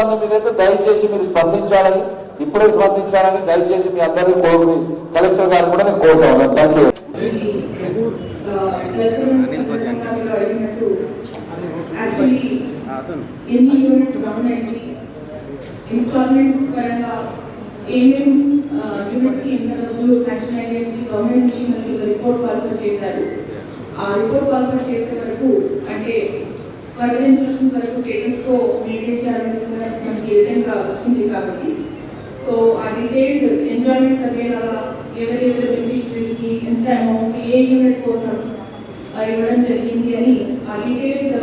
దయచేసి మీరు స్పందించాలని ఇప్పుడే స్పందించాలని దయచేసి మీ అందరినీ కోరి కలెక్టర్ గారు కూడా నేను కోరుతా ఉన్నాను. థ్యాంక్ యూ యాక్చువల్లీ ఎన్ని యూనిట్ డౌన్ ఇన్స్టాల్మెంట్ పరంగా ఏమేం యూనిట్కి ఎంత డబ్బులు శాంక్షన్ అయ్యేది గవర్నమెంట్ నుంచి మనకి రిపోర్ట్ కాల్ఫర్ చేశారు ఆ రిపోర్ట్ కాల్ఫర్ చేసే వరకు అంటే ఫర్దర్ ఇన్స్ట్రక్షన్ వరకు స్టేటస్తో మెయింటైన్ చేయాలని మనకి ఏ విధంగా వచ్చింది కాబట్టి. సో ఆ డీటెయిల్డ్ ఎంజాయ్మెంట్ సర్వే లాగా ఎవరెవరి బెనిఫిషియరీకి ఎంత అమౌంట్ ఏ యూనిట్ కోసం ఇవ్వడం జరిగింది అని ఆ డీటెయిల్డ్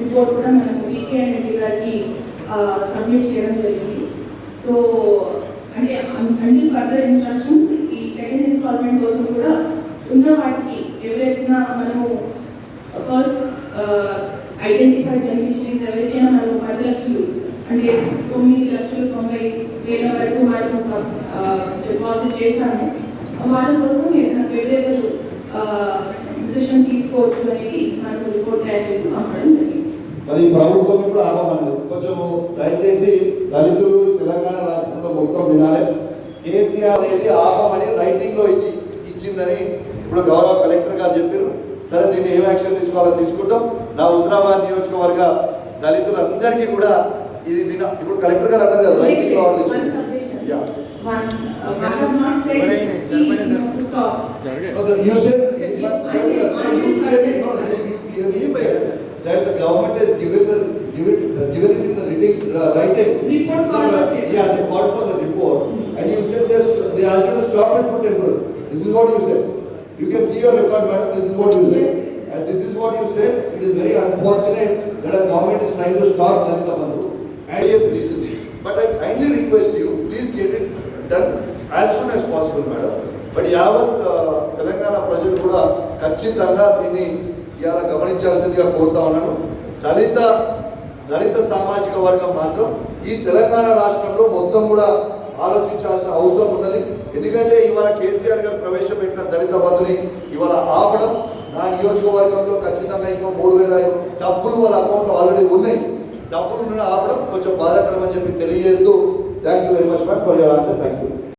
రిపోర్ట్ uh, కూడా మనం వీకే అండ్ గారికి సబ్మిట్ చేయడం జరిగింది. సో అంటే అన్ని ఫర్దర్ ఇన్స్ట్రక్షన్స్ ఈ సెకండ్ ఇన్స్టాల్మెంట్ కోసం కూడా ఉన్న వాటికి ఎవరైనా మనము ఐడెంటిఫై బెనిఫిషరీస్ ఎవరికైనా మనం పది లక్షలు. అంటే తొమ్మిది లక్షలు తొంభై వేల వరకు మనము డిపాజిట్ చేశాము వాళ్ళ కోసం ఏదైనా ఫేవరబుల్ డిసిషన్ తీసుకోవచ్చు అనేది మనకు రిపోర్ట్ తయారు చేసి పంపడం జరిగింది. మరి ప్రభుత్వం కూడా ఆహ్వానం కొంచెం దయచేసి దళితులు తెలంగాణ రాష్ట్రంలో మొత్తం వినాలి. కేసీఆర్ అనేది ఆపమని రైటింగ్లో ఇచ్చి ఇచ్చిందని ఇప్పుడు గౌరవ కలెక్టర్ గారు చెప్పారు సరే దీన్ని ఏం యాక్షన్ తీసుకోవాలో తీసుకుంటాం నా హుజరాబాద్ నియోజకవర్గ దళితులందరికీ కూడా ఇది విన ఇప్పుడు కలెక్టర్ గారు అన్నారు కదా writing order uh, that the government has given the, given, uh, given it in the reading, uh, writing. Report taken. Yeah, they called for the report, and you said this, they asked you to stop it for temporary. This is what you said. You can see your record, madam, this is what you say. And this is what you say. it is very unfortunate that our government is trying to stop Dalita Bandhu. And yes, reasons. But I kindly request you, please get it done as soon as possible, madam. But యావత్ తెలంగాణ ప్రజలు కూడా ఖచ్చితంగా దీన్ని ఇవాళ గమనించాల్సిందిగా కోరుతా ఉన్నాను దళిత దళిత సామాజిక వర్గం మాత్రం ఈ తెలంగాణ రాష్ట్రంలో మొత్తం కూడా ఆలోచించాల్సిన అవసరం ఉన్నది. ఎందుకంటే ఇవాళ కేసీఆర్ గారు ప్రవేశపెట్టిన దళిత బంధుని ఇవాళ ఆపడం నా నియోజకవర్గంలో ఖచ్చితంగా ఇంకో మూడు వేల డబ్బులు వాళ్ళ అకౌంట్లో ఆల్రెడీ ఉన్నాయి. డబ్బులు ఆపడం కొంచెం బాధాకరం అని చెప్పి తెలియజేస్తూ thank you very much ma'am for your answer thank you